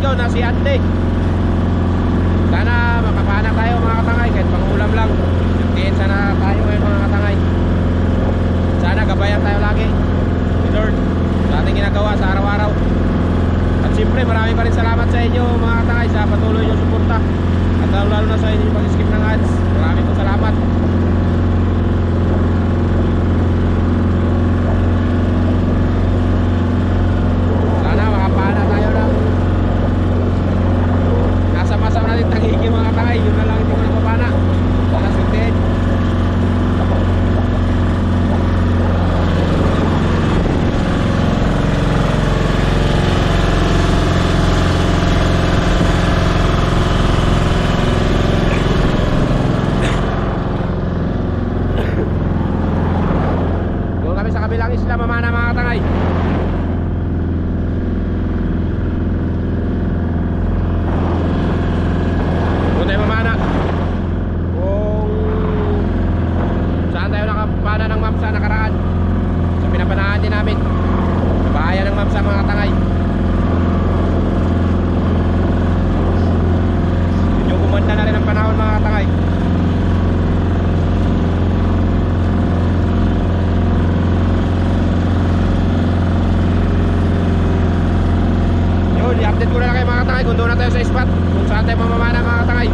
ko na si Ante. Sana makapana tayo mga katangay kahit pangulam lang. Sintihin sana tayo ngayon mga katangay. Sana gabayan tayo lagi. Lord sa ating ginagawa sa araw-araw. At siyempre marami pa rin salamat sa inyo mga katangay sa patuloy nyo suporta. At lalo, lalo na sa inyo pag-skip ng ads. Marami po salamat. Sana makapana tayo ng nasa masam natin tangigi mga katangay. Yun na lang hindi ko napapana. Sana suntin. Doon kami sa kabilang isla mamana mga katangay. Doon tayo mamana. Kung saan tayo nakapana ng mamsa nakaraan. Sa pinapanahan din namin. Sa bahayan ng mamsa mga katangay. Medyo kumanda na rin ang panahon mga katangay. Yun, i-update ko na lang kayo mga katangay kung doon na tayo sa spot. Kung saan tayo mamamana mga katangay.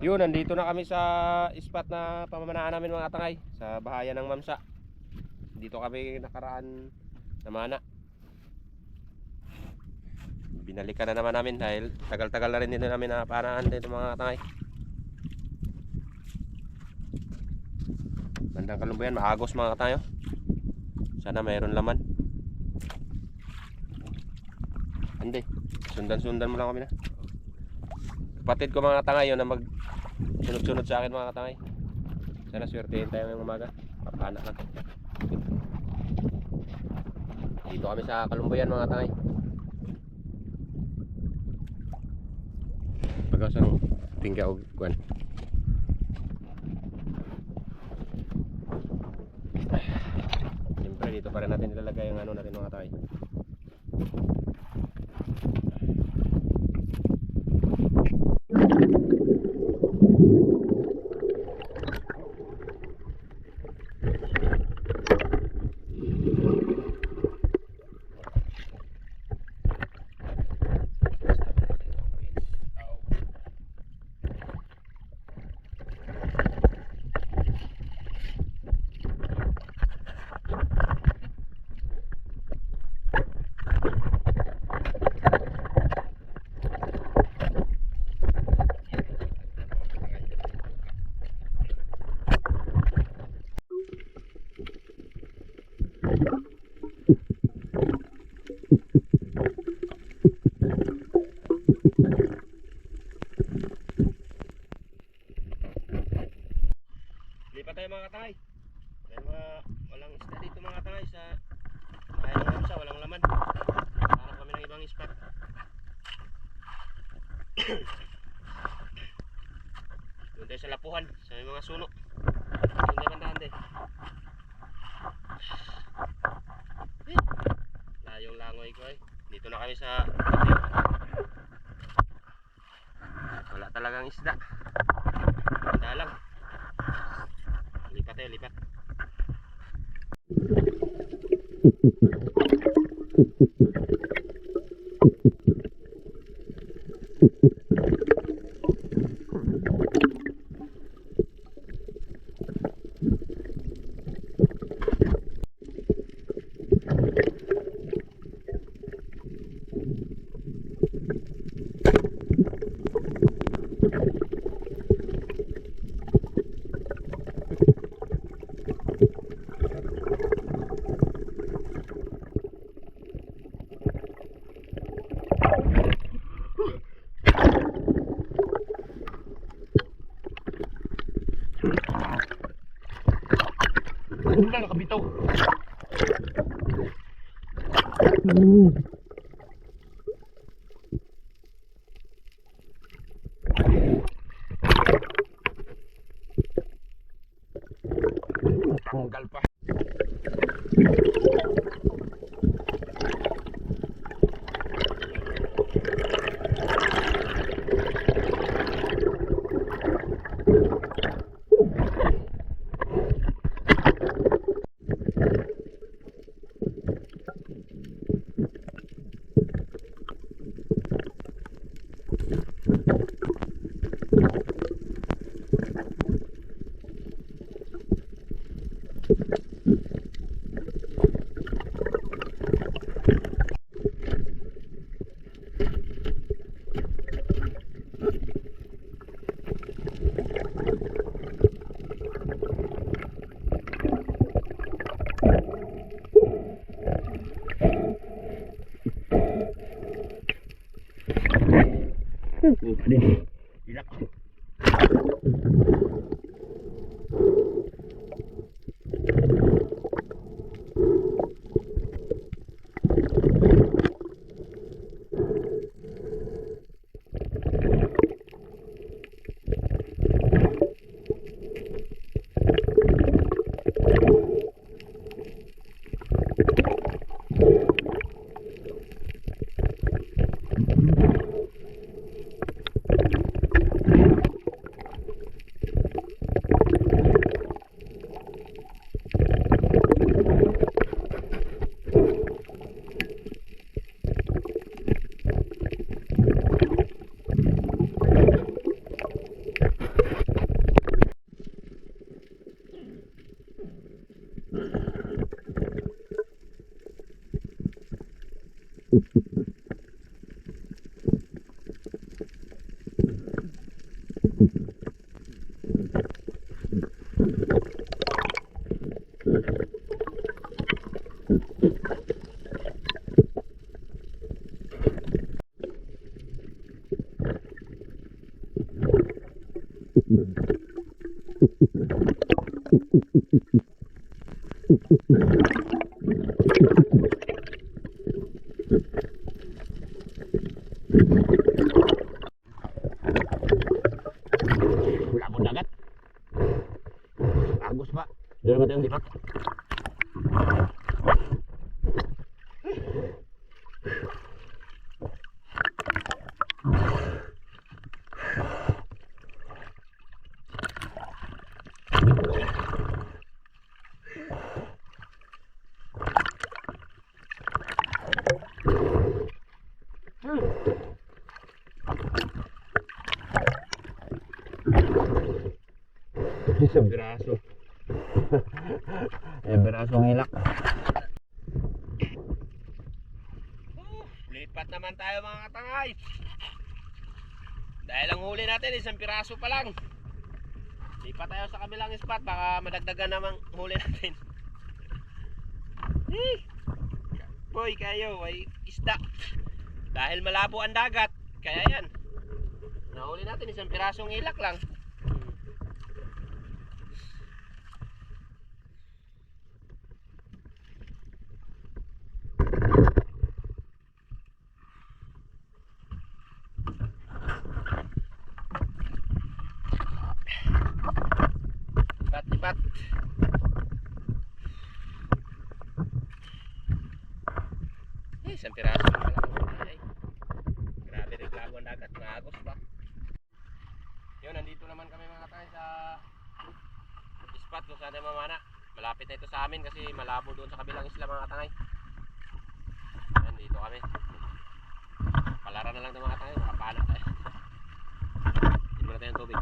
Yun, nandito na kami sa spot na pamamanaan namin mga tangay sa bahayan ng Mamsa. Dito kami nakaraan na mana. Binalikan na naman namin dahil tagal-tagal na rin dito namin napanaan dito mga tangay. Bandang kalumbayan, maagos mga tayo. Sana mayroon laman. Hindi, sundan-sundan mo lang kami na. Kapatid ko mga tangay yun na mag sunod-sunod sa akin mga katangay. Sana swertein tayo ngayong umaga. Papana lang. Dito kami sa Kalumbayan mga katangay. Pagkasan tingga o kuwan. Siyempre dito pa rin natin ilalagay yung ano natin mga katangay. Lipat tayo mga katangay. Dahil mga walang isda dito mga katangay sa kaya naman siya, walang laman. Hanap kami ng ibang spot. Doon tayo sa lapuhan, sa may mga suno. Doon tayo bandaan din. Layong langoy ko eh. Dito na kami sa talagang isda. Ganda lang. Lipat tayo, lipat. Wala, nakabitaw. Tanggal pa. Ilak. Lipat naman tayo mga katangay. Dahil ang huli natin, isang piraso pa lang. Lipat tayo sa kabilang spot, baka madagdagan namang huli natin. Eh, boy, kayo, ay isda. Dahil malabo ang dagat, kaya yan. Nahuli natin isang pirasong ilak lang. sa spot kung saan mamana. Malapit na ito sa amin kasi malabo doon sa kabilang isla mga katangay. Ayan, dito kami. Palara na lang ng mga katangay. Makapahanap tayo. Hindi mo na tayong tubig.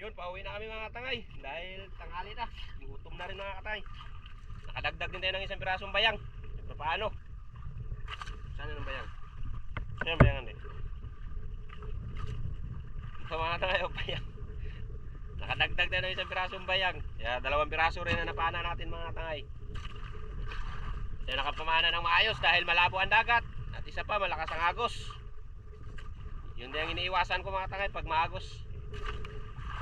Yun, pauwi na kami mga katangay. Dahil tanghali na. Gutom na rin mga katangay. Nakadagdag din tayo ng isang pirasong bayang. Pero paano? Saan na ng bayang? Saan yung bayangan din? Ito mga katangay, o bayang. Nakadagdag tayo ng isang pirasong bayang. Kaya dalawang piraso rin na napana natin mga katangay. Tayo nakapamana ng maayos dahil malabo ang dagat. At isa pa, malakas ang agos. Yun din ang iniiwasan ko mga katangay pag maagos.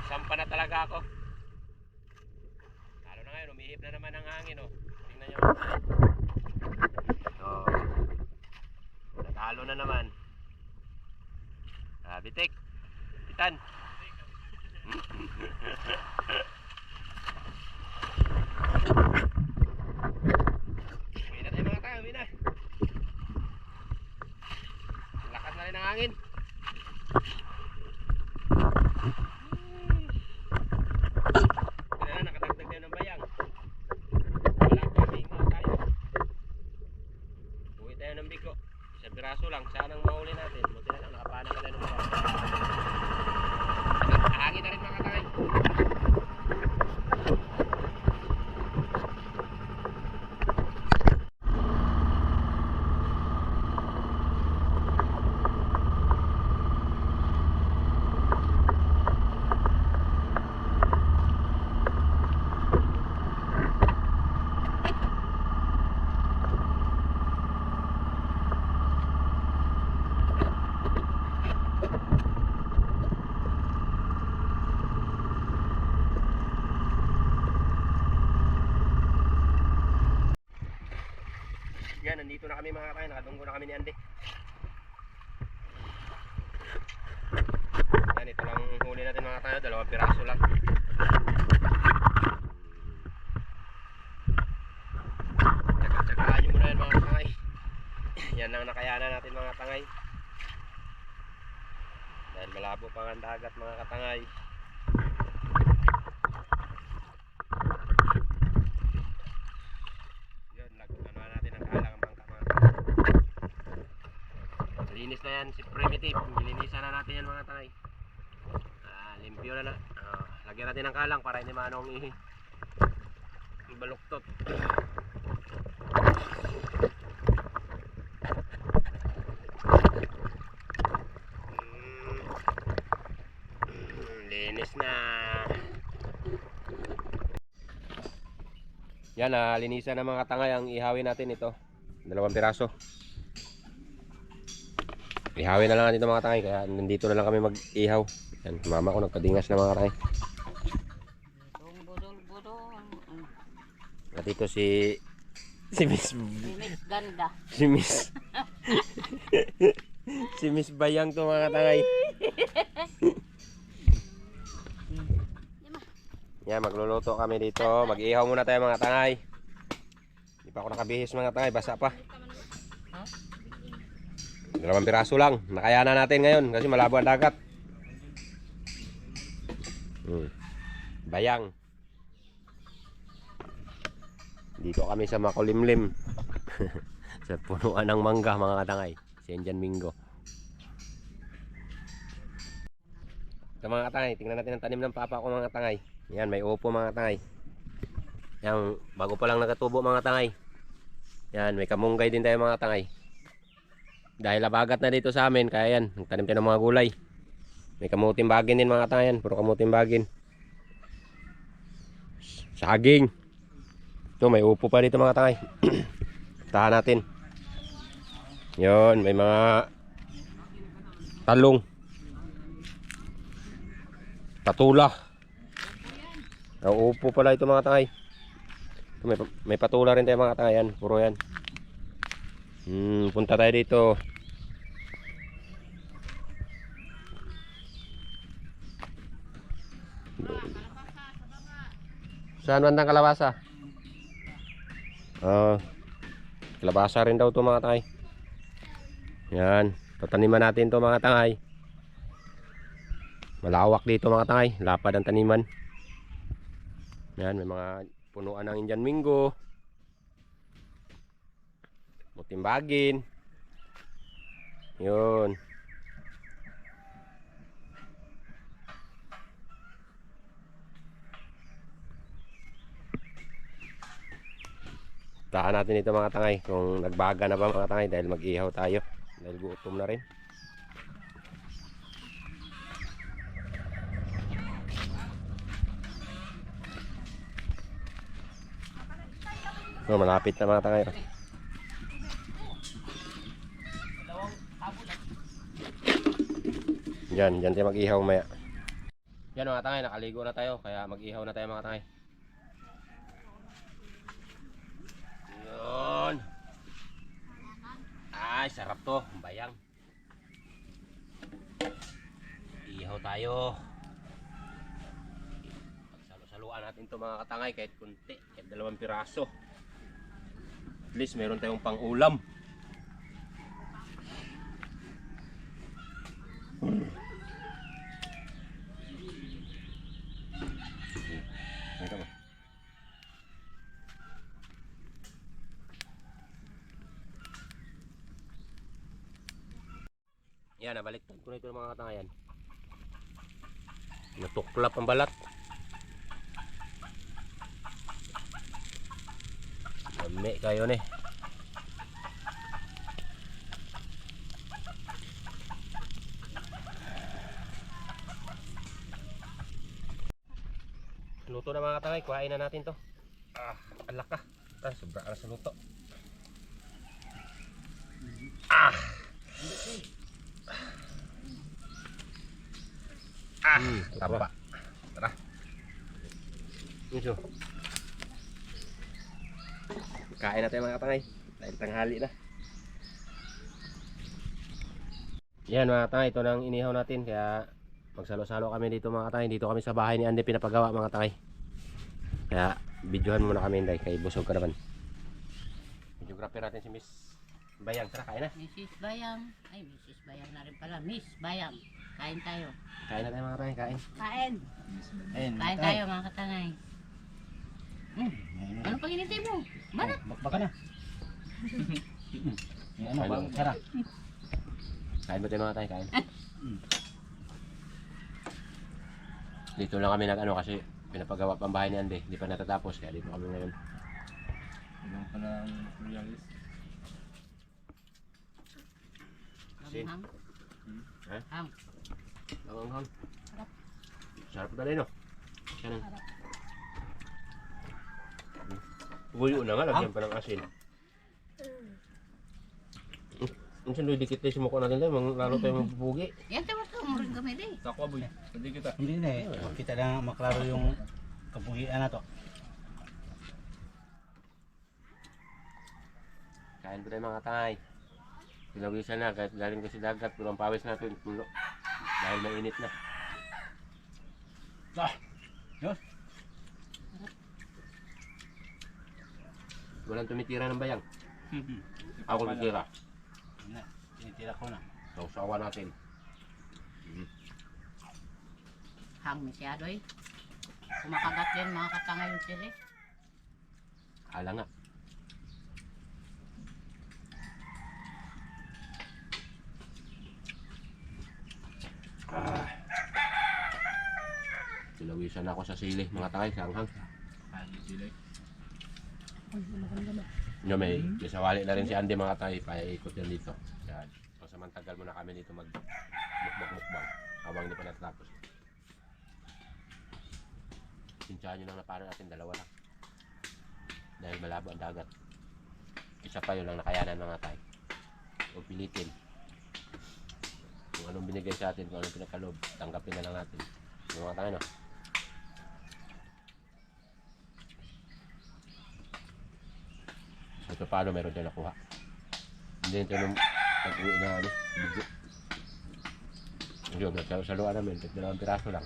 Sampa na talaga ako. Lalo na ngayon, umihip na naman ang hangin, oh. Tingnan nyo. Oh. Natalo na naman. Ah, bitik. Titan. Uwi na tayo mga tayo, uwi na. Lakas na rin ang hangin. Kaya na, nakadagdag tayo ng bayang. Wala pa, bingo tayo. Uwi tayo ng bigo. Isang piraso lang, saan ang mahuli natin? Buti na lang, nakapana ka tayo ng bayang. Hangin na rin mga katay. Yan, nandito na kami mga katay. Nakadunggo na kami ni Ande. Yan, ito lang huli natin mga katay. Dalawang piraso lang. Tsaga-tsagaan nyo muna yan mga katangay. Yan ang nakayanan natin mga katangay. Dahil malabo pa ang dagat mga katangay. yan si primitive. Nilinisan na natin yan mga tay uh, ah, limpyo na na. Uh, lagyan natin ng kalang para hindi manong i baluktot. Mm. Mm, linis na. Yan ah, linisan ng mga tangay. Ang ihawin natin ito. Dalawang piraso. Ihawin na lang natin ito mga tangay, kaya nandito na lang kami mag-ihaw. Yan, mama ko nagpadingas na mga tangay. At ito si... Si Miss... Limit ganda. Si Miss... si Miss Bayang to mga tangay. Yan, magluluto kami dito. Mag-ihaw muna tayo mga tangay. Hindi pa ako nakabihis mga tangay, basa pa. Dalawang piraso lang. Nakayanan natin ngayon kasi malabo ang dagat. Hmm. Bayang. Dito kami sa Makulimlim. sa punuan ng mangga mga katangay. Si Enjan Mingo. Ito mga katangay, tingnan natin ang tanim ng papa ko mga katangay. Yan, may upo mga katangay. Yan, bago pa lang nagatubo mga katangay. Yan, may kamunggay din tayo mga katangay. Dahil labagat na dito sa amin, kaya yan, nagtanim tayo ng mga gulay. May kamuting bagin din mga katangay yan, puro kamuting bagin. Saging. Ito, may upo pa dito mga tangay. Tahan natin. Yon, may mga talong. Patula. Ang upo pala ito mga tangay. Ito, may, may patula rin tayo mga tangay. Yan, puro yan. Hmm, punta tayo dito. Saan bandang kalabasa? Ah, kalabasa rin daw to mga tangay. Yan, tataniman natin to mga tangay. Malawak dito mga tangay, lapad ang taniman. Yan, may mga punuan ng Indian Mingo. Mutimbagin. Yun. Taan natin ito mga tangay kung nagbaga na ba mga tangay dahil mag-ihaw tayo dahil gutom na rin. So, malapit na mga tangay. Yan, yan tayo mag-ihaw maya. Yan mga tangay, nakaligo na tayo kaya mag-ihaw na tayo mga tangay. Yun. Ay, sarap to. Bayang. Ihaw tayo. Salo-saluan natin to mga katangay kahit kunti. Kahit dalawang piraso. At least meron tayong pang ulam. Ito mo. Yan, nabaliktad ko ng mga katangayan. Natuklap ang balat. Dami kayo ni. Luto na mga katangay, kuhain na natin to. Ah, alak ka. Ah, sobra na sa luto. Ah! Ah, tapa. Tara. Ito. Kain na tayo mga katangay. Dahil tanghali na. Yan mga katangay, ito nang inihaw natin. Kaya magsalo-salo kami dito mga katangay. Dito kami sa bahay ni Andy pinapagawa mga katangay. Kaya videohan muna kami Inday. Kay busog ka naman. Videographer natin si Miss Bayang. Tara, kain na. Mrs. Bayang. Ay, Mrs. Bayang na rin pala. Miss Bayang. Kain tayo. Kain na tayo mga katangay. Kain. Kain. Ayun, Kain tayo mga katangay. Hmm. Ano pang inintay mo? Mana? Bakbaka na. Yung ano, bang sarap. Kain ba tayo mga tayo? Kain. Dito lang kami nag ano kasi pinapagawa pang bahay ni Ande. Hindi pa natatapos kaya dito kami ngayon. Ilang pa ng realis. Sin. Ham. Ha? Ham. Langang Sarap na rin no? Yan ang. Guyo na nga, lagyan pa ng asin. Ang sino dikit tayo sumuko natin tayo, mang lalo tayo magpupugi. Yan, tayo ka mo rin kami din. Takwa boy. Hindi kita. Hindi na eh. Kita na maklaro yung kabuhian na to. Kain pa tayo mga tay. Pinawisan na, kahit galing kasi dagat, pero ang pawis natin, pulo. Dahil mainit na. Ah, yun. Walang tumitira ng bayang. Ako tumitira. Na, tinitira ko na. Sausawa natin. Hang masyado eh. Kumakagat yan mga katanga yung sili. Hala nga. Ah. Pinawisan ako sa sili, mga tay, sanghang. Ano sila? Nyo may isawali na rin si Andy mga tay, paikot yan dito. Yan. So, samantagal muna kami dito mag mukbang-mukbang habang hindi pa natatapos. Sinsyahan nyo lang na parang natin dalawa lang. Dahil malabo ang dagat. Isa pa yun lang nakayanan mga tay. Huwag pilitin. Kung anong binigay sa atin, kung anong pinakalob, tanggapin na lang natin. Yung mga tayo, no? Ito paano meron tayo nakuha. Hindi ito nung pag-uwi na ano, bigo. Yun, nagkaroon sa luwa namin, dalawang piraso lang.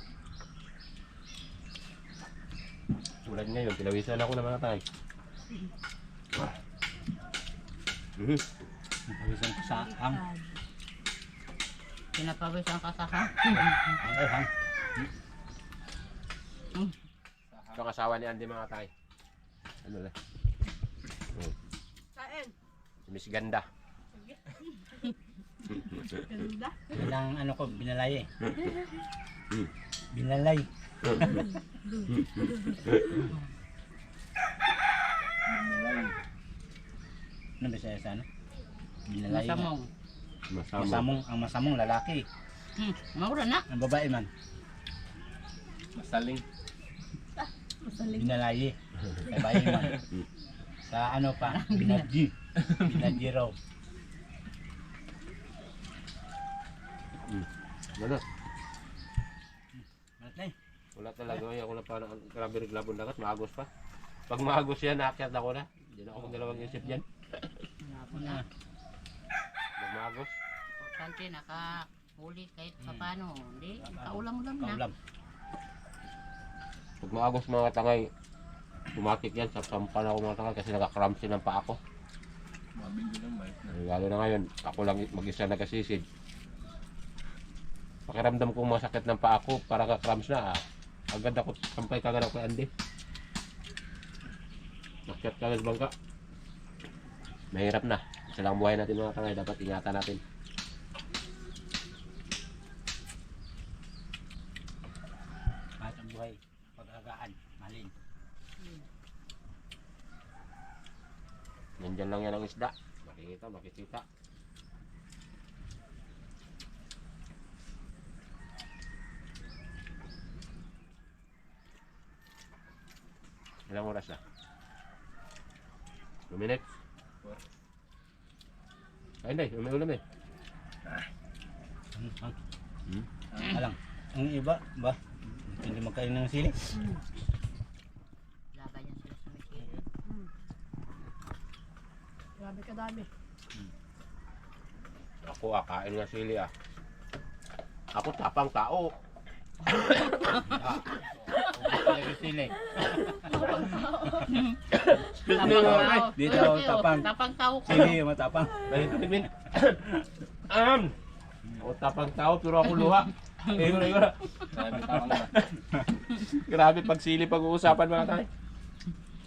Tulad ngayon, tinawisan ako ng mga tay. Mhm. Napawisan ko sa hang. Pinapawisan ka sa hang. Ay, hang. Ito ang asawa ni Andy mga tay. Ano lang? Si Miss Ganda. Yan ang ano ko, binalay eh. Hmm. Binalay. Ano ba siya sa ano? Binalay. Masamong. Masama. Masamong, ang masamong lalaki. Hmm, maura na. Ang babae man, Masaling. binalay. Babae man. Sa ano pa, binadji. Binadji raw. Ano? Malat na eh. Wala talaga. Ako na parang grabe rin labon dagat. Maagos pa. Pag maagos yan, naakyat ako na. Hindi na ako magdalawang isip dyan. Malabo na. Pag maagos. Importante nakahuli kahit papano. Hindi, kaulam-ulam na. Kaulam. Pag maagos mga tangay, tumatik yan. Sasampan ako mga tangay kasi nakakramsin ang paa ko. Lalo na ngayon, ako lang mag-isa nagkasisid. Pakiramdam kong masakit ng paa ko, para ka-cramps na ah. Agad ako, sampay kagad ako kay Andy. Nakyat kagad sa bangka. Mahirap na. Isa lang buhay natin mga tangay, dapat ingatan natin. Kahit ang buhay, pag-agaan, malin. Nandyan lang yan ang isda. Makikita, makikita. Ilang oras na? 2 minutes? Ay, hindi. May ulam eh. Hang, hang. Hmm? Alang, ang iba, ba? Hindi magkain ng sili. Laban yan sila sa Mickey. Grabe kadami. Ako ah, kain nga sili ah. Ako tapang tao. Sili. Tapang tao. Dito, Uy, uy, tapang. Tapang tao ko. Sili, matapang. Dito, Min. Am! Ako tapang tao, pero ako luha. Eh, wala, wala. Sabi tawang na. Grabe pag sili pag-uusapan mga tayo.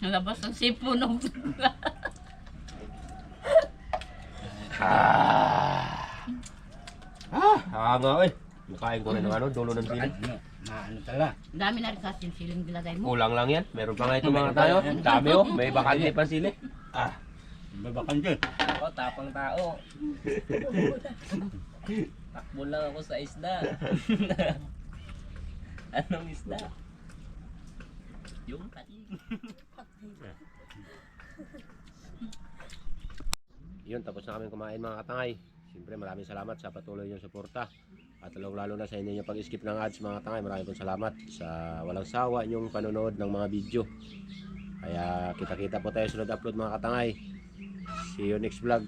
Nalabas ang sipunog. Ah! Ah! Hanga eh. Nakain ko rin ng ano, dulo ng sili. Ano, na ano talaga. Dami na rin kasi yung siling bilagay mo. Kulang lang yan. Meron pa nga ito mga tayo. Dami oh. May bakante pa sili. Ah, babakan dyan. Ako, tapang tao. Takbo lang ako sa isda. Anong isda? Yung kain. Yun, tapos na kami kumain mga katangay. Siyempre maraming salamat sa patuloy niyong suporta. At lalong lalo na sa inyo yung pag-skip ng ads mga katangay. Maraming pong salamat sa walang sawa niyong panonood ng mga video. Kaya kita-kita po tayo sunod upload mga katangay. See you next vlog.